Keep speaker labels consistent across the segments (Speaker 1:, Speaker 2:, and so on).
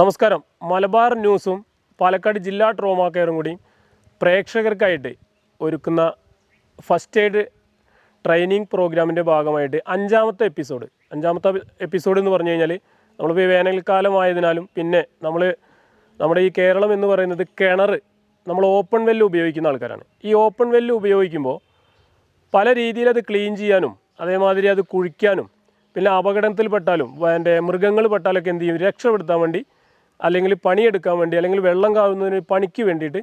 Speaker 1: നമസ്കാരം. മലബാർ ന്യൂസും പാലക്കാട് ജില്ലാ ട്രോമാ കെയറും കൂടി പ്രേക്ഷകർക്കായിട്ട് ഒരുക്കുന്ന ഫസ്റ്റ് എയ്ഡ് ട്രെയിനിങ് പ്രോഗ്രാമിന്റെ ഭാഗമായിട്ട് അഞ്ചാമത്തെ എപ്പിസോഡ്. അഞ്ചാമത്തെ എപ്പിസോഡ് എന്ന് പറഞ്ഞു കഴിഞ്ഞാൽ നമ്മളിപ്പോൾ വേനൽക്കാലമായതിനാലും പിന്നെ നമ്മൾ നമ്മുടെ ഈ കേരളം എന്ന് പറയുന്നത് കിണർ നമ്മൾ ഓപ്പൺ വെല്ല് ഉപയോഗിക്കുന്ന ആൾക്കാരാണ്. ഈ ഓപ്പൺ വെല്ല് ഉപയോഗിക്കുമ്പോൾ പല രീതിയിൽ അത് ക്ലീൻ ചെയ്യാനും അതേമാതിരി അത് കുഴിക്കാനും പിന്നെ അപകടത്തിൽ പെട്ടാലും എന്റെ മൃഗങ്ങൾ പെട്ടാലൊക്കെ എന്ത് ചെയ്യും? രക്ഷപ്പെടുത്താൻ വേണ്ടി അല്ലെങ്കിൽ പണിയെടുക്കാൻ വേണ്ടി അല്ലെങ്കിൽ വെള്ളം കാവുന്നതിന് പണിക്ക് വേണ്ടിയിട്ട്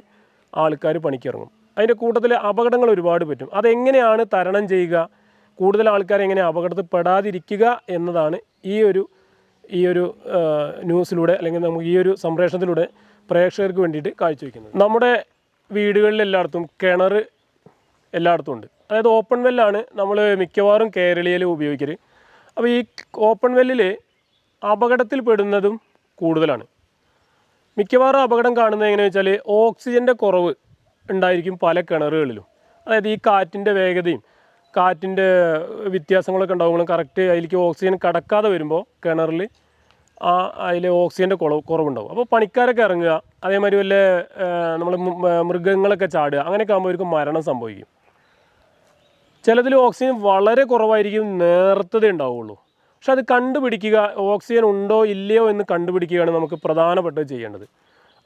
Speaker 1: ആൾക്കാർ പണിക്കിറങ്ങും. അതിന്റെ കൂട്ടത്തിൽ അപകടങ്ങൾ ഒരുപാട് പറ്റും. അതെങ്ങനെയാണ് തരണം ചെയ്യുക? കൂടുതൽ ആൾക്കാർ എങ്ങനെ അപകടത്തിൽ പെടാതിരിക്കുക എന്നതാണ് ഈ ഒരു ഈ ഒരു ന്യൂസിലൂടെ അല്ലെങ്കിൽ നമുക്ക് ഈ ഒരു സംപ്രേഷണത്തിലൂടെ പ്രേക്ഷകർക്ക് വേണ്ടിയിട്ട് കാഴ്ചവെക്കുന്നത്. നമ്മുടെ വീടുകളിൽ എല്ലായിടത്തും കിണർ എല്ലായിടത്തും ഉണ്ട്. അതായത് ഓപ്പൺ വെല്ലാണ് നമ്മൾ മിക്കവാറും കേരളീയയിൽ ഉപയോഗിക്കൽ അപ്പോൾ ഈ ഓപ്പൺ വെല്ലിൽ അപകടത്തിൽ പെടുന്നതും കൂടുതലാണ്. മിക്കവാറും അപകടം കാണുന്നത് എങ്ങനെയാണെന്ന് വെച്ചാൽ ഓക്സിജന്റെ കുറവ് ഉണ്ടായിരിക്കും പല കിണറുകളിലും. അതായത് ഈ കാറ്റിന്റെ വേഗതയും കാറ്റിന്റെ വ്യത്യാസങ്ങളൊക്കെ ഉണ്ടാകുമ്പോഴും കറക്റ്റ് അതിലേക്ക് ഓക്സിജൻ കടക്കാതെ വരുമ്പോൾ കിണറിൽ ആ അതിൽ ഓക്സിജന്റെ കുറവ് കുറവുണ്ടാവും. അപ്പോൾ പണിക്കാരൊക്കെ ഇറങ്ങുക അതേമാതിരി വല്ല നമ്മൾ മൃഗങ്ങളൊക്കെ ചാടുക അങ്ങനെയൊക്കെ ആകുമ്പോൾ മരണം സംഭവിക്കും. ചിലതിൽ ഓക്സിജൻ വളരെ കുറവായിരിക്കും നേർത്തതേ ഉണ്ടാവുള്ളൂ. പക്ഷെ അത് കണ്ടുപിടിക്കുക ഓക്സിജൻ ഉണ്ടോ ഇല്ലയോ എന്ന് കണ്ടുപിടിക്കുകയാണ് നമുക്ക് പ്രധാനപ്പെട്ടത് ചെയ്യേണ്ടത്.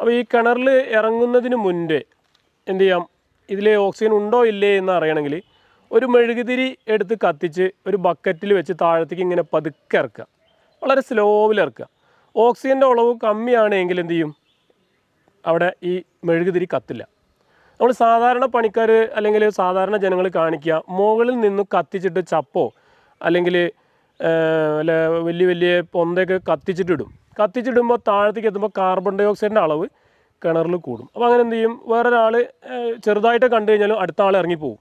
Speaker 1: അപ്പോൾ ഈ കിണറിൽ ഇറങ്ങുന്നതിന് മുൻപേ എന്ത് ചെയ്യാം? ഇതിൽ ഓക്സിജൻ ഉണ്ടോ ഇല്ലേ എന്ന് അറിയണമെങ്കിൽ ഒരു മെഴുകുതിരി എടുത്ത് കത്തിച്ച് ഒരു ബക്കറ്റിൽ വെച്ച് താഴത്തേക്ക് ഇങ്ങനെ പതുക്കെ ഇറക്കുക. വളരെ സ്ലോവിൽ ഇറക്കുക. ഓക്സിജന്റെ അളവ് കമ്മിയാണെങ്കിൽ എന്ത് ചെയ്യും? അവിടെ ഈ മെഴുകുതിരി കത്തില്ല. നമ്മൾ സാധാരണ പണിക്കാർ അല്ലെങ്കിൽ സാധാരണ ജനങ്ങൾ കാണിക്കുക മുകളിൽ നിന്ന് കത്തിച്ചിട്ട് ചപ്പോ അല്ലെങ്കിൽ അല്ല വലിയ വലിയ പൊന്തയൊക്കെ കത്തിച്ചിട്ടിടും. കത്തിച്ചിടുമ്പോൾ താഴത്തേക്ക് എത്തുമ്പോൾ കാർബൺ ഡൈ ഓക്സൈഡിന്റെ അളവ് കിണറിൽ കൂടും. അപ്പോൾ അങ്ങനെ എന്ത് ചെയ്യും? വേറൊരാൾ ചെറുതായിട്ട് കണ്ടു കഴിഞ്ഞാലും അടുത്ത ആൾ ഇറങ്ങിപ്പോവും.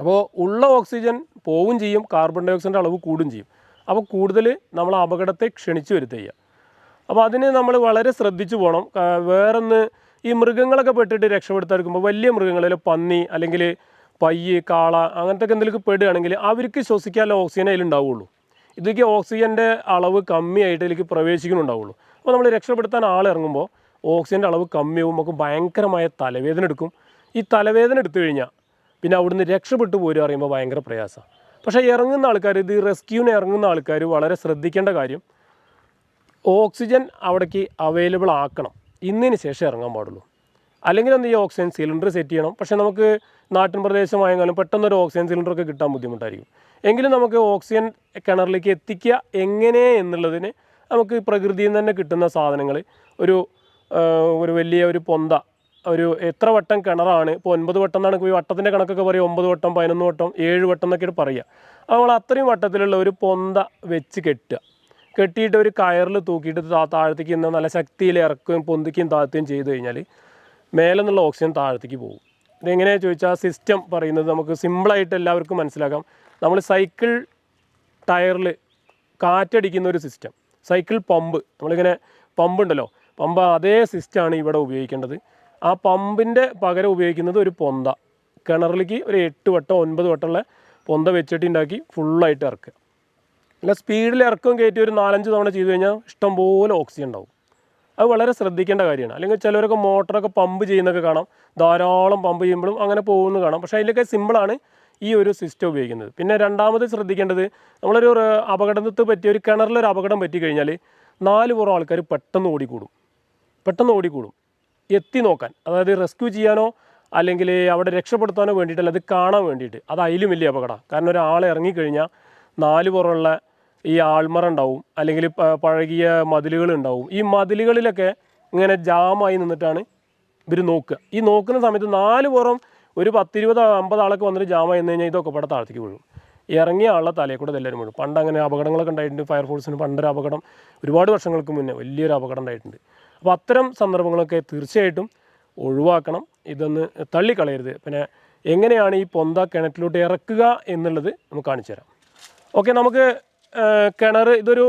Speaker 1: അപ്പോൾ ഉള്ള ഓക്സിജൻ പോവും ചെയ്യും കാർബൺ ഡൈ ഓക്സൈഡിന്റെ അളവ് കൂടും ചെയ്യും. അപ്പോൾ കൂടുതൽ നമ്മൾ അപകടത്തെ ക്ഷണിച്ച് വരുത്തുക. അപ്പോൾ അതിന് നമ്മൾ വളരെ ശ്രദ്ധിച്ചു പോകണം വേറൊന്ന് ഈ മൃഗങ്ങളൊക്കെ പെട്ടിട്ട് രക്ഷപ്പെടുത്താതിരിക്കുമ്പോൾ വലിയ മൃഗങ്ങളിൽ പന്നി അല്ലെങ്കിൽ പയ്യ് കാള അങ്ങനത്തെ എന്തെങ്കിലും പെടുകയാണെങ്കിൽ അവർക്ക് ശ്വസിക്കാനുള്ള ഓക്സിജൻ അതിലുണ്ടാവുകയുള്ളൂ ഇതൊക്കെ ഓക്സിജന്റെ അളവ് കമ്മിയായിട്ട് ഇതിലേക്ക് പ്രവേശിക്കുന്നുണ്ടാവുള്ളൂ. അപ്പോൾ നമ്മൾ രക്ഷപ്പെടുത്താൻ ആളിറങ്ങുമ്പോൾ ഓക്സിജന്റെ അളവ് കമ്മിയാവും നമുക്ക് ഭയങ്കരമായ തലവേദന എടുക്കും. ഈ തലവേദന എടുത്തു കഴിഞ്ഞാൽ പിന്നെ അവിടുന്ന് രക്ഷപ്പെട്ടു പോരുക അറിയുമ്പോൾ ഭയങ്കര പ്രയാസമാണ്. പക്ഷേ ഇറങ്ങുന്ന ആൾക്കാർ ഇത് റെസ്ക്യൂവിന് ഇറങ്ങുന്ന ആൾക്കാർ വളരെ ശ്രദ്ധിക്കേണ്ട കാര്യം ഓക്സിജൻ അവിടേക്ക് അവൈലബിൾ ആക്കണം. ഇന്നതിന് ശേഷം ഇറങ്ങാൻ പാടുള്ളൂ. അല്ലെങ്കിൽ എന്ത് ഈ ഓക്സിജൻ സിലിണ്ടർ സെറ്റ് ചെയ്യണം. പക്ഷേ നമുക്ക് നാട്ടിൻ പ്രദേശമായെങ്കിലും പെട്ടെന്നൊരു ഓക്സിജൻ സിലിണ്ടറൊക്കെ കിട്ടാൻ ബുദ്ധിമുട്ടായിരിക്കും. എങ്കിലും നമുക്ക് ഓക്സിജൻ കിണറിലേക്ക് എത്തിക്കുക എങ്ങനെ എന്നുള്ളതിന് നമുക്ക് പ്രകൃതിയിൽ നിന്ന് തന്നെ കിട്ടുന്ന സാധനങ്ങൾ ഒരു ഒരു വലിയ ഒരു പൊന്ത ഒരു എത്ര വട്ടം കിണറാണ് ഇപ്പോൾ ഒൻപത് വട്ടം എന്നാണ് ഈ വട്ടത്തിന്റെ കണക്കൊക്കെ പറയും ഒമ്പത് വട്ടം പതിനൊന്ന് വട്ടം ഏഴ് വട്ടം എന്നൊക്കെയാണ് പറയുക. അപ്പോൾ നമ്മൾ അത്രയും വട്ടത്തിലുള്ള ഒരു പൊന്ത വെച്ച് കെട്ടുക. കെട്ടിയിട്ട് ഒരു കയറിൽ തൂക്കിയിട്ട് താഴത്തേക്ക് നല്ല ശക്തിയിൽ ഇറക്കുകയും പൊന്തിക്കുകയും താഴ്ത്തുകയും ചെയ്തു കഴിഞ്ഞാൽ മേലെ നിന്നുള്ള ഓക്സിജൻ താഴത്തേക്ക് പോകും. ഇതെങ്ങനെയാണ് ചോദിച്ചാൽ സിസ്റ്റം പറയുന്നത് നമുക്ക് സിമ്പിളായിട്ട് എല്ലാവർക്കും മനസ്സിലാക്കാം. നമ്മൾ സൈക്കിൾ ടയറിൽ കാറ്റടിക്കുന്ന ഒരു സിസ്റ്റം സൈക്കിൾ പമ്പ് നമ്മളിങ്ങനെ പമ്പ് ഉണ്ടല്ലോ പമ്പ് അതേ സിസ്റ്റമാണ് ഇവിടെ ഉപയോഗിക്കേണ്ടത്. ആ പമ്പിന്റെ പകരം ഉപയോഗിക്കുന്നത് ഒരു പൊന്ത. കിണറിലേക്ക് ഒരു എട്ട് വട്ടം ഒൻപത് വട്ടമുള്ള പൊന്ത വെച്ചിട്ട് ഉണ്ടാക്കി ഫുള്ളായിട്ട് ഇറക്കുക. അല്ല സ്പീഡിൽ ഇറക്കം കയറ്റി ഒരു നാലഞ്ച് തവണ ചെയ്തു കഴിഞ്ഞാൽ ഇഷ്ടംപോലെ ഓക്സിജൻ ഉണ്ടാവും. അത് വളരെ ശ്രദ്ധിക്കേണ്ട കാര്യമാണ്. അല്ലെങ്കിൽ ചിലരൊക്കെ മോട്ടറൊക്കെ പമ്പ് ചെയ്യുന്നൊക്കെ കാണാം. ധാരാളം പമ്പ് ചെയ്യുമ്പോഴും അങ്ങനെ പോകുന്നു കാണാം. പക്ഷേ അതിലൊക്കെ സിമ്പിളാണ് ഈ ഒരു സിസ്റ്റം ഉപയോഗിക്കുന്നത്. പിന്നെ രണ്ടാമത് ശ്രദ്ധിക്കേണ്ടത് നമ്മളൊരു അപകടത്തെ പറ്റിയ ഒരു കിണറിലൊരു അപകടം പറ്റി കഴിഞ്ഞാൽ നാല് പുറം ആൾക്കാർ പെട്ടെന്ന് ഓടിക്കൂടും. പെട്ടെന്ന് ഓടിക്കൂടും. എത്തി നോക്കാൻ. അതായത് റെസ്ക്യൂ ചെയ്യാനോ അല്ലെങ്കിൽ അവിടെ രക്ഷപ്പെടുത്താനോ വേണ്ടിയിട്ടല്ല അത് കാണാൻ വേണ്ടിയിട്ട്. അത് അതിലും വലിയ അപകടമാണ് കാരണം ഒരാൾ ഇറങ്ങിക്കഴിഞ്ഞാൽ നാല് പുറമുള്ള ഈ ആൾമറ ഉണ്ടാവും അല്ലെങ്കിൽ പഴകിയ മതിലുകൾ ഉണ്ടാവും. ഈ മതിലുകളിലൊക്കെ ഇങ്ങനെ ജാമായി നിന്നിട്ടാണ് ഇവർ നോക്കുക. ഈ നോക്കുന്ന സമയത്ത് നാല് പുറം ഒരു പത്തിരുപത് അമ്പത് ആളൊക്കെ വന്നിട്ട് ജാമായി നിന്ന് കഴിഞ്ഞാൽ ഇതൊക്കെ ഇവിടെ താഴത്തേക്ക് വീഴും. ഇറങ്ങിയ ആളുടെ തലയിൽ കൂടെ എല്ലാവരും വീഴും. പണ്ട് അങ്ങനെ അപകടങ്ങളൊക്കെ ഉണ്ടായിട്ടുണ്ട്. ഫയർഫോഴ്സിന് പണ്ടൊരു അപകടം ഒരുപാട് വർഷങ്ങൾക്ക് മുന്നേ വലിയൊരു അപകടം ഉണ്ടായിട്ടുണ്ട്. അപ്പോൾ അത്തരം സന്ദർഭങ്ങളൊക്കെ തീർച്ചയായിട്ടും ഒഴിവാക്കണം. ഇതൊന്ന് തള്ളിക്കളയരുത്. പിന്നെ എങ്ങനെയാണ് ഈ പൊന്ത കിണറ്റിലോട്ട് ഇറക്കുക എന്നുള്ളത് നമുക്ക് കാണിച്ചു തരാം ഓക്കെ നമുക്ക് കിണർ ഇതൊരു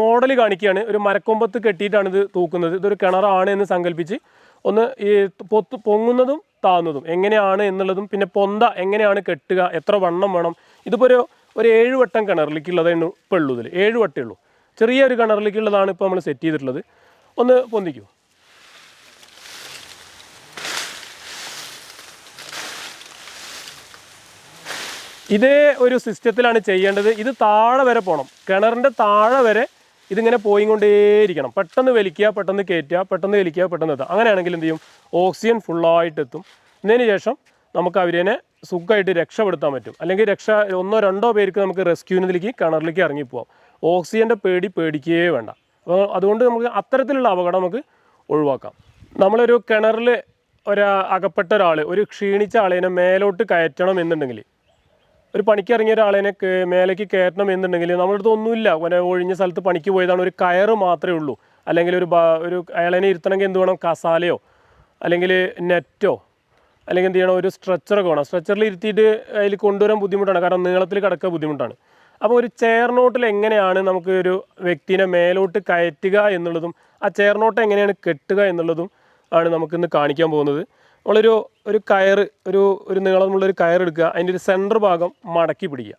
Speaker 1: മോഡൽ കാണിക്കുകയാണ്. ഒരു മരക്കൊമ്പത്ത് കെട്ടിയിട്ടാണ് ഇത് തൂക്കുന്നത്. ഇതൊരു കിണറാണ് എന്ന് സങ്കല്പിച്ച് ഒന്ന് ഈ പൊത്ത് പൊങ്ങുന്നതും താന്നതും എങ്ങനെയാണ് എന്നുള്ളതും പിന്നെ പൊന്ത എങ്ങനെയാണ് കെട്ടുക എത്ര വണ്ണം വേണം. ഇതിപ്പോൾ ഒരു ഒരു ഏഴ് വട്ടം കിണറിലേക്കുള്ളതാണ് ഇപ്പോൾ ഉള്ളൂ ഇതിൽ ഏഴ് വട്ടേ ഉള്ളൂ. ചെറിയൊരു കിണറിലേക്കുള്ളതാണ് ഇപ്പോൾ നമ്മൾ സെറ്റ് ചെയ്തിട്ടുള്ളത്. ഒന്ന് പൊന്തിക്കൂ. ഇതേ ഒരു സിസ്റ്റത്തിലാണ് ചെയ്യേണ്ടത്. ഇത് താഴെ വരെ പോകണം കിണറിന്റെ താഴെ വരെ ഇതിങ്ങനെ പോയി കൊണ്ടേയിരിക്കണം പെട്ടെന്ന് വലിക്കുക പെട്ടെന്ന് കയറ്റുക പെട്ടെന്ന് വലിക്കുക പെട്ടെന്ന് എത്തുക. അങ്ങനെയാണെങ്കിൽ എന്ത് ചെയ്യും? ഓക്സിജൻ ഫുള്ളായിട്ട് എത്തും ഇതിന് ശേഷം നമുക്ക് അവരേനെ സുഖമായിട്ട് രക്ഷപ്പെടുത്താൻ പറ്റും. അല്ലെങ്കിൽ രക്ഷ ഒന്നോ രണ്ടോ പേർക്ക് നമുക്ക് റെസ്ക്യൂവിനതിലേക്ക് കിണറിലേക്ക് ഇറങ്ങിപ്പോവാം ഓക്സിജന്റെ പേടി പേടിക്കുകയേ വേണ്ട. അപ്പോൾ അതുകൊണ്ട് നമുക്ക് അത്തരത്തിലുള്ള അപകടം നമുക്ക് ഒഴിവാക്കാം. നമ്മളൊരു കിണറിൽ ഒരു അകപ്പെട്ട ഒരാൾ ഒരു ക്ഷീണിച്ച ആളിനെ മേലോട്ട് കയറ്റണം എന്നുണ്ടെങ്കിൽ ഒരു പണിക്ക് ഇറങ്ങിയ ഒരാളെ മേലേക്ക് കയറ്റണം എന്നുണ്ടെങ്കിൽ നമ്മുടെ അടുത്ത് ഒന്നുമില്ല ഒഴിഞ്ഞ സ്ഥലത്ത് പണിക്ക് പോയതാണ് ഒരു കയറ് മാത്രമേ ഉള്ളൂ. അല്ലെങ്കിൽ ഒരു ഒരു അയാളെ ഇരുത്തണമെങ്കിൽ എന്ത് വേണം? കസാലയോ? അല്ലെങ്കിൽ നെറ്റോ? അല്ലെങ്കിൽ എന്ത് ചെയ്യണം? ഒരു സ്ട്രെച്ചറൊക്കെ വേണം. സ്ട്രെച്ചറിൽ ഇരുത്തിയിട്ട് അതിൽ കൊണ്ടുവരാൻ ബുദ്ധിമുട്ടാണ്. കാരണം നീളത്തിൽ കിടക്കുക ബുദ്ധിമുട്ടാണ്. അപ്പോൾ ഒരു ചെയർ നോട്ടിൽ എങ്ങനെയാണ് നമുക്ക് ഒരു വ്യക്തിനെ മേലോട്ട് കയറ്റുക എന്നുള്ളതും ആ ചെയർ നോട്ട് എങ്ങനെയാണ് കെട്ടുക എന്നുള്ളതും ആണ് നമുക്കിന്ന് കാണിക്കാൻ പോകുന്നത്. നമ്മളൊരു ഒരു കയർ ഒരു ഒരു നീളമുള്ള ഒരു കയർ എടുക്കുക. അതിന്റെ ഒരു സെന്റർ ഭാഗം മടക്കി പിടിക്കുക.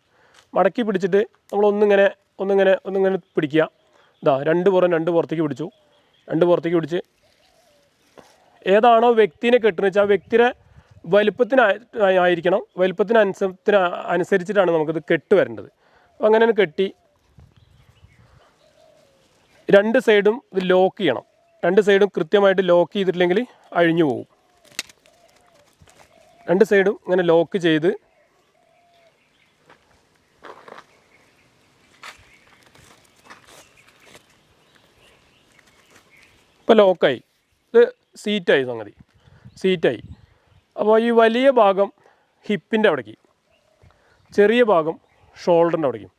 Speaker 1: മടക്കി പിടിച്ചിട്ട് നമ്മൾ ഒന്നിങ്ങനെ ഒന്നിങ്ങനെ ഒന്നിങ്ങനെ പിടിക്കുക. ഇതാ രണ്ട് പുറം രണ്ട് പുറത്തേക്ക് പിടിച്ചു. രണ്ട് പുറത്തേക്ക് പിടിച്ച് ഏതാണോ വ്യക്തിനെ കെട്ടുന്നത് വെച്ചാൽ ആ വ്യക്തിയുടെ വലുപ്പത്തിന് ആയി- ആയിരിക്കണം. വലുപ്പത്തിന് അനുസരിച്ച് അനുസരിച്ചിട്ടാണ് നമുക്കിത് കെട്ട് വരേണ്ടത്. അപ്പോൾ അങ്ങനെ കെട്ടി രണ്ട് സൈഡും ഇത് ലോക്ക് ചെയ്യണം. രണ്ട് സൈഡും കൃത്യമായിട്ട് ലോക്ക് ചെയ്തിട്ടില്ലെങ്കിൽ അഴിഞ്ഞു പോകും. രണ്ട് സൈഡും ഇങ്ങനെ ലോക്ക് ചെയ്ത് ഇപ്പോൾ ലോക്കായി. ഇത് സീറ്റായി സംഗതി. സീറ്റായി. അപ്പോൾ ഈ വലിയ ഭാഗം ഹിപ്പിന്റെ അവിടേക്ക്. ചെറിയ ഭാഗം ഷോൾഡറിന്റെ അവിടേക്കും.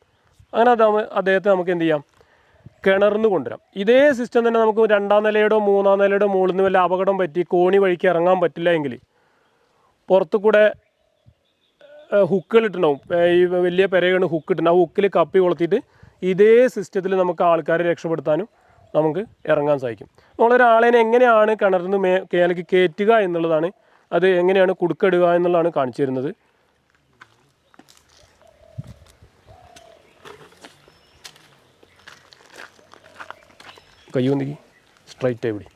Speaker 1: അങ്ങനെ അത് അദ്ദേഹത്തെ നമുക്ക് എന്ത് ചെയ്യാം? കിണറിന്ന് കൊണ്ടുവരാം. ഇതേ സിസ്റ്റം തന്നെ നമുക്ക് രണ്ടാം നിലയുടെയോ മൂന്നാം നിലയുടെ മുകളിൽ നിന്ന് വല്ല അപകടം പറ്റി കോണി വഴിക്ക് ഇറങ്ങാൻ പറ്റില്ല എങ്കിൽ പുറത്തു കൂടെ ഹുക്കുകൾ ഇട്ടുണ്ടാവും ഈ വലിയ പെരയാണ് ഹുക്ക് ഇട്ടുണ്ടാവും ആ ഹുക്കിൽ കപ്പി കൊളുത്തിയിട്ട് ഇതേ സിസ്റ്റത്തിൽ നമുക്ക് ആൾക്കാരെ രക്ഷപ്പെടുത്താനും നമുക്ക് ഇറങ്ങാൻ സാധിക്കും. നമ്മളൊരാളെ എങ്ങനെയാണ് കിണറിൽ നിന്ന് മേ കേലക്ക് കയറ്റുക എന്നുള്ളതാണ്. അത് എങ്ങനെയാണ് കുടുക്കെടുക എന്നുള്ളതാണ് കാണിച്ചു തരുന്നത് കൈ ഒന്നിക്ക് സ്ട്രൈറ്റ് ആയി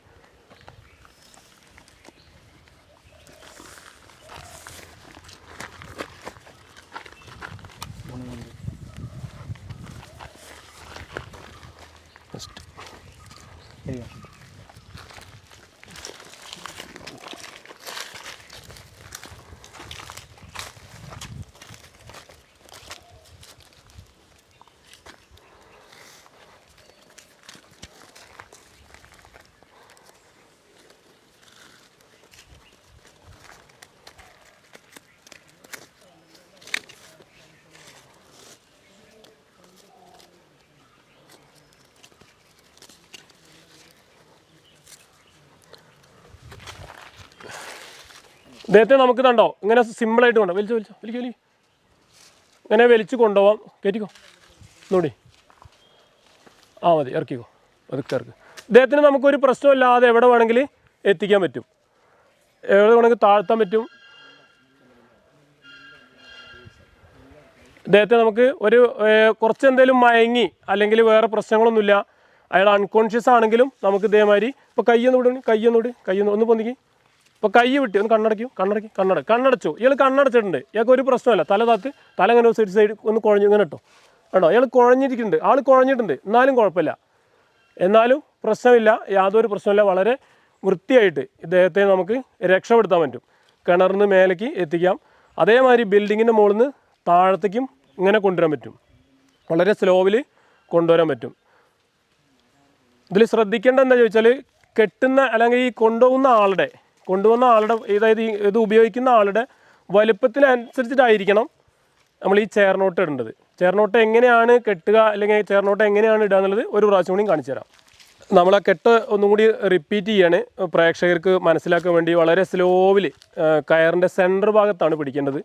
Speaker 1: ഇദ്ദേഹത്തെ നമുക്ക് കണ്ടോ? ഇങ്ങനെ സിമ്പിളായിട്ട് കൊണ്ടോ. വലിച്ചു വലിച്ചു വലിക്കു വലിക്കു. ഇങ്ങനെ വലിച്ചു കൊണ്ടുപോവാം. കയറ്റിക്കോ നോടി ആ മതി. ഇറക്കിക്കോ. അതൊക്കെ ഇറക്ക്. ഇദ്ദേഹത്തിന് നമുക്കൊരു പ്രശ്നമില്ലാതെ എവിടെ വേണമെങ്കിൽ എത്തിക്കാൻ പറ്റും. എവിടെ വേണമെങ്കിൽ താഴ്ത്താൻ പറ്റും. ഇദ്ദേഹത്തെ നമുക്ക് ഒരു കുറച്ച് എന്തെങ്കിലും മയങ്ങി അല്ലെങ്കിൽ വേറെ പ്രശ്നങ്ങളൊന്നുമില്ല. അയാൾ അൺകോൺഷ്യസ് ആണെങ്കിലും നമുക്ക് ഇതേമാതിരി ഇപ്പോൾ കയ്യൊന്ന് വിടണി കയ്യൊന്ന് വിട് കയ്യൊന്ന് ഒന്ന് പൊന്തിക്ക്. ഇപ്പോൾ കൈ വിട്ടി ഒന്ന് കണ്ണടയ്ക്കൂ കണ്ണടക്കി കണ്ണട കണ്ണടച്ചു. ഇയാൾ കണ്ണടച്ചിട്ടുണ്ട്. ഇയാൾക്ക് ഒരു പ്രശ്നമല്ല തല താത്ത് തല ഇങ്ങനെ സൈഡ് സൈഡ് ഒന്ന് കുഴഞ്ഞു ഇങ്ങനെ ഇട്ടോ. കേട്ടോ ഇയാൾ കുഴഞ്ഞിരിക്കുന്നുണ്ട്. ആൾ കുഴഞ്ഞിട്ടുണ്ട്. എന്നാലും കുഴപ്പമില്ല. എന്നാലും പ്രശ്നമില്ല. യാതൊരു പ്രശ്നമില്ല വളരെ വൃത്തിയായിട്ട് ഇദ്ദേഹത്തെ നമുക്ക് രക്ഷപ്പെടുത്താൻ പറ്റും. കിണറിന് മേലേക്ക് എത്തിക്കാം. അതേമാതിരി ബിൽഡിങ്ങിന്റെ മുകളിൽ നിന്ന് താഴത്തേക്കും ഇങ്ങനെ കൊണ്ടുവരാൻ പറ്റും. വളരെ സ്ലോവിൽ കൊണ്ടുവരാൻ പറ്റും. ഇതിൽ ശ്രദ്ധിക്കേണ്ട എന്താ ചോദിച്ചാൽ കെട്ടുന്ന അല്ലെങ്കിൽ ഈ കൊണ്ടുപോകുന്ന ആളുടെ കൊണ്ടുവന്ന ആളുടെ അതായത് ഇത് ഉപയോഗിക്കുന്ന ആളുടെ വലുപ്പത്തിനനുസരിച്ചിട്ടായിരിക്കണം നമ്മൾ ഈ ചേർനോട്ട് ഇടേണ്ടത്. ചേർനോട്ട് എങ്ങനെയാണ് കെട്ടുക അല്ലെങ്കിൽ ചേർനോട്ട് എങ്ങനെയാണ് ഇടുക എന്നുള്ളത് ഒരു പ്രാവശ്യം കൂടി കാണിച്ചു തരാം. നമ്മൾ ആ കെട്ട് ഒന്നും കൂടി റിപ്പീറ്റ് ചെയ്യാണ്. പ്രേക്ഷകർക്ക് മനസ്സിലാക്കാൻ വേണ്ടി വളരെ സ്ലോവിൽ കയറിന്റെ സെന്റർ ഭാഗത്താണ് പിടിക്കേണ്ടത്.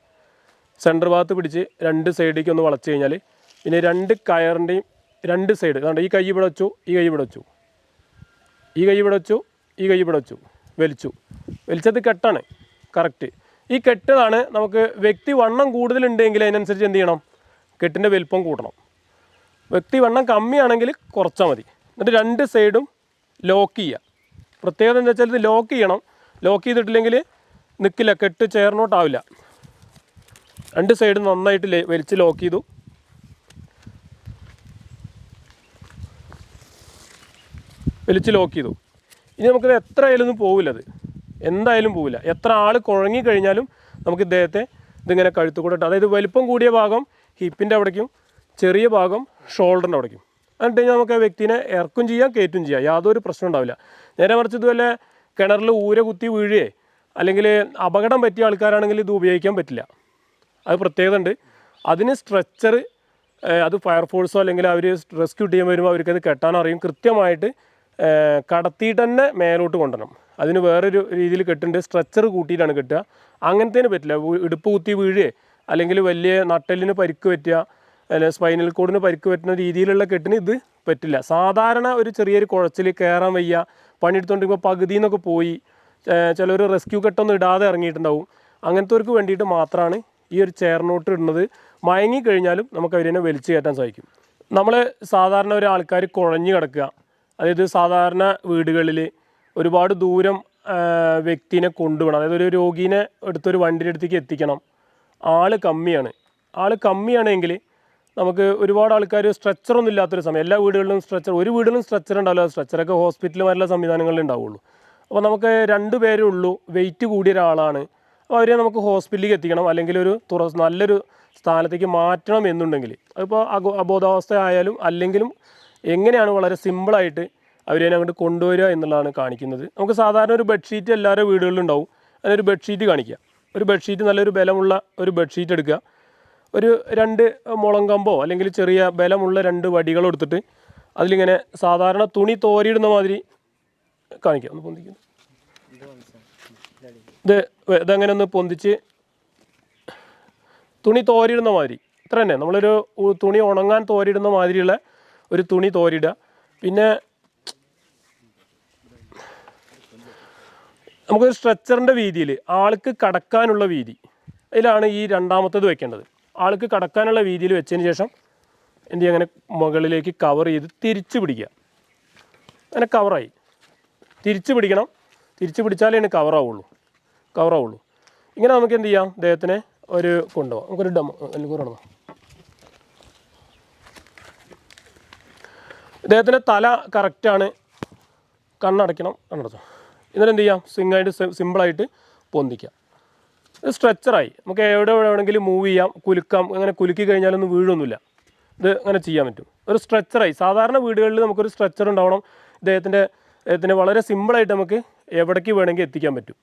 Speaker 1: സെന്റർ ഭാഗത്ത് പിടിച്ച് രണ്ട് സൈഡിലേക്ക് ഒന്ന് വളച്ച് കഴിഞ്ഞാൽ പിന്നെ രണ്ട് കയറിന്റെയും രണ്ട് സൈഡ് അതുകൊണ്ട് ഈ കൈ ഇവിടെ വെച്ചു ഈ കൈ ഇവിടെ വെച്ചു. ഈ കൈ ഇവിടെ വെച്ചു ഈ കൈ ഇവിടെ വെച്ചു. വലിച്ചു. വലിച്ചത് കെട്ടാണ്. കറക്റ്റ് ഈ കെട്ടതാണ് നമുക്ക് വ്യക്തി വണ്ണം കൂടുതലുണ്ടെങ്കിൽ അതിനനുസരിച്ച് എന്ത് ചെയ്യണം? കെട്ടിന്റെ വലിപ്പം കൂട്ടണം. വ്യക്തി വണ്ണം കമ്മിയാണെങ്കിൽ കുറച്ചാൽ മതി. എന്നിട്ട് രണ്ട് സൈഡും ലോക്ക് ചെയ്യുക. പ്രത്യേകത എന്താ വെച്ചാൽ ഇത് ലോക്ക് ചെയ്യണം. ലോക്ക് ചെയ്തിട്ടില്ലെങ്കിൽ നിൽക്കില്ല കെട്ട് ചേർന്നോട്ടാവില്ല. രണ്ട് സൈഡ് നന്നായിട്ട് വലിച്ച് ലോക്ക് ചെയ്തു. വലിച്ച് ലോക്ക് ചെയ്തു. ഇനി നമുക്കിത് എത്ര ആയാലും ഒന്നും പോവില്ല അത്. എന്തായാലും പോവില്ല. എത്ര ആൾ കുഴങ്ങി കഴിഞ്ഞാലും നമുക്ക് ഇദ്ദേഹത്തെ ഇതിങ്ങനെ കഴുത്തു കൂടെ അതായത് വലിപ്പം കൂടിയ ഭാഗം ഹിപ്പിന്റെ അവിടേക്കും ചെറിയ ഭാഗം ഷോൾഡറിന്റെ അവിടേക്കും. എന്നിട്ട് കഴിഞ്ഞാൽ നമുക്ക് ആ വ്യക്തിനെ ഇറക്കും ചെയ്യാം കയറ്റും ചെയ്യാം. യാതൊരു പ്രശ്നം ഉണ്ടാവില്ല. നേരെ മറിച്ച് ഇതുപോലെ കിണറിൽ ഊര കുത്തി വീഴുകയെ അല്ലെങ്കിൽ അപകടം പറ്റിയ ആൾക്കാരാണെങ്കിൽ ഇത് ഉപയോഗിക്കാൻ പറ്റില്ല. അത് പ്രത്യേകത ഉണ്ട്. അതിന് സ്ട്രെച്ചർ അത് ഫയർഫോഴ്സോ അല്ലെങ്കിൽ അവർ റെസ്ക്യൂ ടീം വരുമ്പോൾ അവർക്കത് കെട്ടാൻ അറിയും. കൃത്യമായിട്ട് കടത്തിയിട്ട് തന്നെ മേലോട്ട് കൊണ്ടുവരണം. അതിന് വേറൊരു രീതിയിൽ കെട്ടുണ്ട്. സ്ട്രെച്ചർ കൂട്ടിയിട്ടാണ് കെട്ടുക. അങ്ങനത്തേന് പറ്റില്ല. ഇടുപ്പ് കുത്തി വീഴുകയെ അല്ലെങ്കിൽ വലിയ നട്ടലിന് പരിക്ക് പറ്റുക അല്ലെങ്കിൽ സ്പൈനൽ കോഡിന് പരിക്ക് പറ്റുന്ന രീതിയിലുള്ള കെട്ടിന് ഇത് പറ്റില്ല. സാധാരണ ഒരു ചെറിയൊരു കുഴച്ചിൽ കയറാൻ വയ്യ. പണിയെടുത്തോണ്ടിരിക്കുമ്പോൾ പകുതി എന്നൊക്കെ പോയി. ചിലർ റെസ്ക്യൂ കെട്ടൊന്നും ഇടാതെ ഇറങ്ങിയിട്ടുണ്ടാവും. അങ്ങനത്തെവർക്ക് വേണ്ടിയിട്ട് മാത്രമാണ് ഈ ഒരു ചേർന്നോട്ട് ഇടുന്നത്. മയങ്ങി കഴിഞ്ഞാലും നമുക്ക് അവരെ വലിച്ചു കയറ്റാൻ സാധിക്കും. നമ്മൾ സാധാരണ ഒരു ആൾക്കാർ കുഴഞ്ഞു കിടക്കുക. അതായത് സാധാരണ വീടുകളിൽ ഒരുപാട് ദൂരം വ്യക്തിനെ കൊണ്ടുപോകണം. അതായത് ഒരു രോഗീനെ എടുത്തൊരു വണ്ടിയുടെ അടുത്തേക്ക് എത്തിക്കണം. ആൾ കമ്മിയാണ്. ആൾ കമ്മിയാണെങ്കിൽ നമുക്ക് ഒരുപാട് ആൾക്കാർ സ്ട്രെച്ചറൊന്നും ഇല്ലാത്തൊരു സമയം. എല്ലാ വീടുകളിലും സ്ട്രെച്ചർ ഒരു വീടിലും സ്ട്രെച്ചർ ഉണ്ടാവില്ല. സ്ട്രെച്ചറൊക്കെ ഹോസ്പിറ്റലുമാരുള്ള സംവിധാനങ്ങളിൽ ഉണ്ടാവുള്ളൂ. അപ്പോൾ നമുക്ക് രണ്ട് പേരേ ഉള്ളൂ. വെയിറ്റ് കൂടിയ ഒരാളാണ്. അപ്പോൾ അവരെ നമുക്ക് ഹോസ്പിറ്റലിലേക്ക് എത്തിക്കണം. അല്ലെങ്കിൽ ഒരു തുറ നല്ലൊരു സ്ഥാനത്തേക്ക് മാറ്റണം എന്നുണ്ടെങ്കിൽ അതിപ്പോൾ അബോധാവസ്ഥ ആയാലും അല്ലെങ്കിലും എങ്ങനെയാണ് വളരെ സിമ്പിളായിട്ട് അവരെ അങ്ങോട്ട് കൊണ്ടുവരിക എന്നുള്ളതാണ് കാണിക്കുന്നത്. നമുക്ക് സാധാരണ ഒരു ബെഡ്ഷീറ്റ് എല്ലാവരുടെ വീടുകളിലും ഉണ്ടാവും. അതിനൊരു ബെഡ്ഷീറ്റ് കാണിക്കുക. ഒരു ബെഡ്ഷീറ്റ് നല്ലൊരു ബലമുള്ള ഒരു ബെഡ്ഷീറ്റ് എടുക്കുക. ഒരു രണ്ട് മുളം കമ്പോ അല്ലെങ്കിൽ ചെറിയ ബലമുള്ള രണ്ട് വടികളോ എടുത്തിട്ട് അതിലിങ്ങനെ സാധാരണ തുണി തോരിയിടുന്ന മാതിരി കാണിക്കാം ഒന്ന് പൊന്തിക്കുന്നു. ഇത് ഇതങ്ങനെ ഒന്ന് പൊന്തിച്ച് തുണി തോരിയിടുന്ന മാതിരി. ഇത്ര തന്നെ നമ്മളൊരു തുണി ഉണങ്ങാൻ തോരിയിടുന്ന മാതിരിയുള്ള ഒരു തുണി തോരിടുക. പിന്നെ നമുക്കൊരു സ്ട്രെച്ചറിന്റെ വീതിയിൽ ആൾക്ക് കടക്കാനുള്ള വീതി. അതിലാണ് ഈ രണ്ടാമത്തത് വെക്കേണ്ടത്. ആൾക്ക് കടക്കാനുള്ള വീതിയിൽ വെച്ചതിന് ശേഷം എന്ത് അങ്ങനെ മുകളിലേക്ക് കവർ ചെയ്ത് തിരിച്ചു പിടിക്കുക. അങ്ങനെ കവറായി തിരിച്ചു പിടിക്കണം. തിരിച്ചു പിടിച്ചാലേ അതിന് കവറാവുള്ളൂ കവറാവുള്ളൂ ഇങ്ങനെ നമുക്ക് എന്ത് ചെയ്യാം? അദ്ദേഹത്തിനെ ഒരു കൊണ്ടുപോകാം. നമുക്കൊരു ഡമോ അല്ലെങ്കിൽ ഒരെണ്ണം ഇദ്ദേഹത്തിന്റെ തല കറക്റ്റാണ് കണ്ണടയ്ക്കണം കണ്ണടച്ചോ. എന്നിട്ട് എന്ത് ചെയ്യാം? സ്വിങ്ങായിട്ട് സിമ്പിളായിട്ട് പൊന്തിക്കാം ഇത് സ്ട്രെച്ചറായി നമുക്ക് എവിടെ വേണമെങ്കിലും മൂവ് ചെയ്യാം കുലുക്കാം. അങ്ങനെ കുലുക്കി കഴിഞ്ഞാലൊന്നും വീഴൊന്നുമില്ല. ഇത് അങ്ങനെ ചെയ്യാൻ പറ്റും. ഒരു സ്ട്രെച്ചറായി സാധാരണ വീടുകളിൽ നമുക്കൊരു സ്ട്രെച്ചർ ഉണ്ടാവണം. ഇദ്ദേഹത്തിന്റെ ഇദ്ദേഹത്തിന് വളരെ സിമ്പിളായിട്ട് നമുക്ക് എവിടേക്ക് വേണമെങ്കിൽ എത്തിക്കാൻ പറ്റും.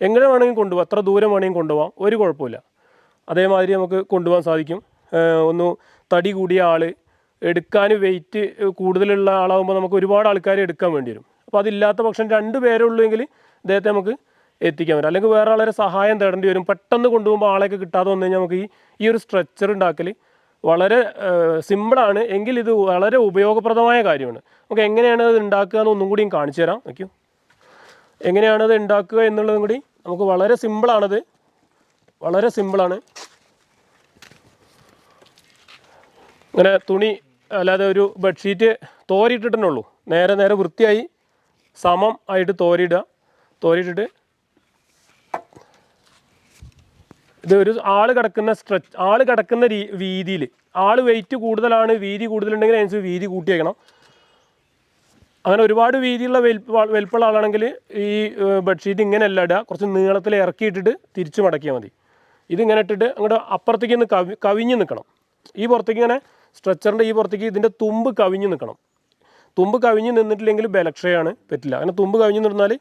Speaker 1: എങ്ങനെ വേണമെങ്കിൽ കൊണ്ടുപോകാം. എത്ര ദൂരം വേണമെങ്കിൽ കൊണ്ടുപോകാം. ഒരു കുഴപ്പമില്ല. അതേമാതിരി നമുക്ക് കൊണ്ടുപോകാൻ സാധിക്കും. ഒന്ന് തടി കൂടിയ ആൾ എടുക്കാൻ വെയിറ്റ് കൂടുതലുള്ള ആളാകുമ്പോൾ നമുക്ക് ഒരുപാട് ആൾക്കാരെ എടുക്കാൻ വേണ്ടി വരും. അപ്പോൾ അതില്ലാത്ത പക്ഷം രണ്ട് പേരേ ഉള്ളൂ എങ്കിൽ ഇദ്ദേഹത്തെ നമുക്ക് എത്തിക്കാൻ പറ്റും. അല്ലെങ്കിൽ വേറെ ആളൊരു സഹായം തേടേണ്ടി വരും. പെട്ടെന്ന് കൊണ്ടുപോകുമ്പോൾ ആളെയൊക്കെ കിട്ടാതെ വന്നു കഴിഞ്ഞാൽ നമുക്ക് ഈ ഈ ഒരു സ്ട്രെച്ചർ ഉണ്ടാക്കൽ വളരെ സിമ്പിളാണ് എങ്കിൽ ഇത് വളരെ ഉപയോഗപ്രദമായ കാര്യമാണ്. നമുക്ക് എങ്ങനെയാണ് അത് ഉണ്ടാക്കുക എന്ന് ഒന്നും കൂടിയും കാണിച്ചു തരാം. നോക്കൂ എങ്ങനെയാണ് ഉണ്ടാക്കുക എന്നുള്ളതും കൂടി നമുക്ക് വളരെ സിമ്പിളാണത് വളരെ സിമ്പിളാണ് ഇങ്ങനെ തുണി അല്ലാതെ ഒരു ബെഡ്ഷീറ്റ് തോരിയിട്ടിട്ടേ ഉള്ളൂ നേരെ നേരെ വൃത്തിയായി സമം ആയിട്ട് തോരിയിടുക. തോരിയിട്ടിട്ട് ഇത് ഒരു ആൾ കിടക്കുന്ന സ്ട്രെച്ച് ആൾ കിടക്കുന്ന രീ വീതിയിൽ ആൾ വെയിറ്റ് കൂടുതലാണ് വീതി കൂടുതലുണ്ടെങ്കിൽ അതിനനുസരിച്ച് വീതി കൂട്ടിയേക്കണം. അങ്ങനെ ഒരുപാട് വീതിയുള്ള വലിപ്പ വലിപ്പമുള്ള ആളാണെങ്കിൽ ഈ ബെഡ്ഷീറ്റ് ഇങ്ങനെ ഇങ്ങനെയല്ല ഇടുക. കുറച്ച് നീളത്തിൽ ഇറക്കിയിട്ടിട്ട് തിരിച്ച് മടക്കിയാൽ മതി. ഇതിങ്ങനെ ഇട്ടിട്ട് അങ്ങോട്ട് അപ്പുറത്തേക്ക് ഒന്ന് കവി കവിഞ്ഞ് നിൽക്കണം. ഈ പുറത്തേക്ക് ഇങ്ങനെ സ്ട്രെച്ചറിന്റെ ഈ പുറത്തേക്ക് ഇതിന്റെ തുമ്പ് കവിഞ്ഞ് നിൽക്കണം. തുമ്പ് കവിഞ്ഞ് നിന്നിട്ടില്ലെങ്കിൽ ബലക്ഷയാണ് പറ്റില്ല. അങ്ങനെ തുമ്പ് കവിഞ്ഞ് നിന്നാൽ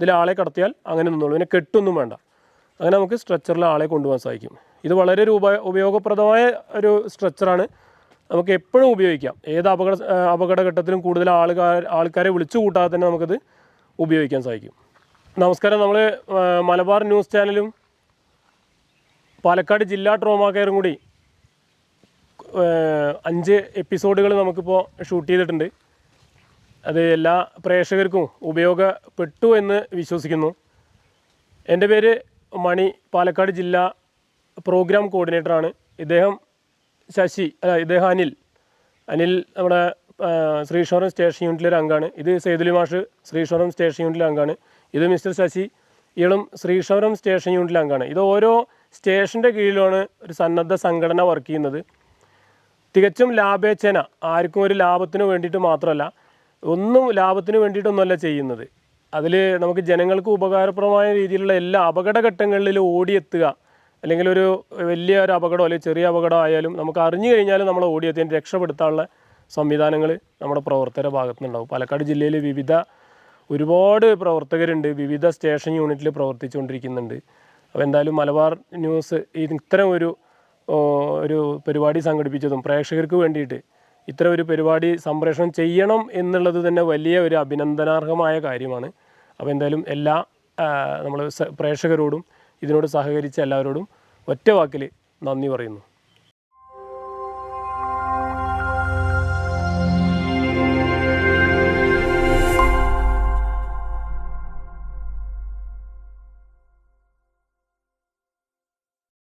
Speaker 1: ഇതിൽ ആളെ കടത്തിയാൽ അങ്ങനെ നിന്നോളൂ. പിന്നെ കെട്ടൊന്നും വേണ്ട. അങ്ങനെ നമുക്ക് സ്ട്രെച്ചറിൽ ആളെ കൊണ്ടുപോകാൻ സാധിക്കും. ഇത് വളരെ ഒരു ഉപയോഗപ്രദമായ ഒരു സ്ട്രെച്ചറാണ്. നമുക്ക് എപ്പോഴും ഉപയോഗിക്കാം. ഏത് അപകട അപകടഘട്ടത്തിലും കൂടുതൽ ആൾക്കാർ ആൾക്കാരെ വിളിച്ചു കൂട്ടാതെ തന്നെ നമുക്കത് ഉപയോഗിക്കാൻ സാധിക്കും. നമസ്കാരം. നമ്മൾ മലബാർ ന്യൂസ് ചാനലും പാലക്കാട് ജില്ലാ ട്രോമാ കെയറും കൂടി അഞ്ച് എപ്പിസോഡുകൾ നമുക്കിപ്പോൾ ഷൂട്ട് ചെയ്തിട്ടുണ്ട്. അത് എല്ലാ പ്രേക്ഷകർക്കും ഉപയോഗപ്പെട്ടു എന്ന് വിശ്വസിക്കുന്നു. എന്റെ പേര് മണി പാലക്കാട് ജില്ലാ പ്രോഗ്രാം കോർഡിനേറ്ററാണ്. ഇദ്ദേഹം ശശി അല്ല ഇദ്ദേഹം അനിൽ. അനിൽ നമ്മുടെ ശ്രീശ്വരം സ്റ്റേഷൻ യൂണിറ്റിലെ അംഗമാണ് ഇത് സേതുലി മാഷ് ശ്രീശ്വരം സ്റ്റേഷൻ യൂണിറ്റിലെ അംഗമാണ് ഇത് മിസ്റ്റർ ശശി ഇളും ശ്രീശ്വരം സ്റ്റേഷൻ യൂണിറ്റിലെ അംഗമാണ് ഇത് ഓരോ സ്റ്റേഷന്റെ കീഴിലാണ് ഒരു സന്നദ്ധ സംഘടന വർക്ക് ചെയ്യുന്നത്. തികച്ചും ലാഭേച്ഛന ആർക്കും ഒരു ലാഭത്തിന് വേണ്ടിയിട്ട് മാത്രമല്ല ഒന്നും ലാഭത്തിന് വേണ്ടിയിട്ടൊന്നുമല്ല ചെയ്യുന്നത്. അതിൽ നമുക്ക് ജനങ്ങൾക്ക് ഉപകാരപ്രദമായ രീതിയിലുള്ള എല്ലാ അപകടഘട്ടങ്ങളിലും ഓടിയെത്തുക അല്ലെങ്കിൽ ഒരു വലിയ ഒരു അപകടമോ അല്ലെങ്കിൽ ചെറിയ അപകടം ആയാലും നമുക്ക് അറിഞ്ഞു കഴിഞ്ഞാലും നമ്മൾ ഓടിയെത്തിയതിന് രക്ഷപ്പെടുത്താനുള്ള സംവിധാനങ്ങൾ നമ്മുടെ പ്രവർത്തകരുടെ ഭാഗത്തുനിന്നുണ്ടാവും. പാലക്കാട് ജില്ലയിൽ വിവിധ ഒരുപാട് പ്രവർത്തകരുണ്ട് വിവിധ സ്റ്റേഷൻ യൂണിറ്റിൽ പ്രവർത്തിച്ചുകൊണ്ടിരിക്കുന്നുണ്ട്. അപ്പോൾ എന്തായാലും മലബാർ ന്യൂസ് ഇത്തരം ഒരു ഒരു പരിപാടി സംഘടിപ്പിച്ചതും പ്രേക്ഷകർക്ക് വേണ്ടിയിട്ട് ഇത്ര ഒരു പരിപാടി സംപ്രേഷണം ചെയ്യണം എന്നുള്ളത് തന്നെ വലിയ ഒരു അഭിനന്ദനാർഹമായ കാര്യമാണ്. അപ്പോൾ എന്തായാലും എല്ലാ നമ്മൾ പ്രേക്ഷകരോടും ഇതിനോട് സഹകരിച്ച എല്ലാവരോടും ഒറ്റ വാക്കിൽ നന്ദി പറയുന്നു.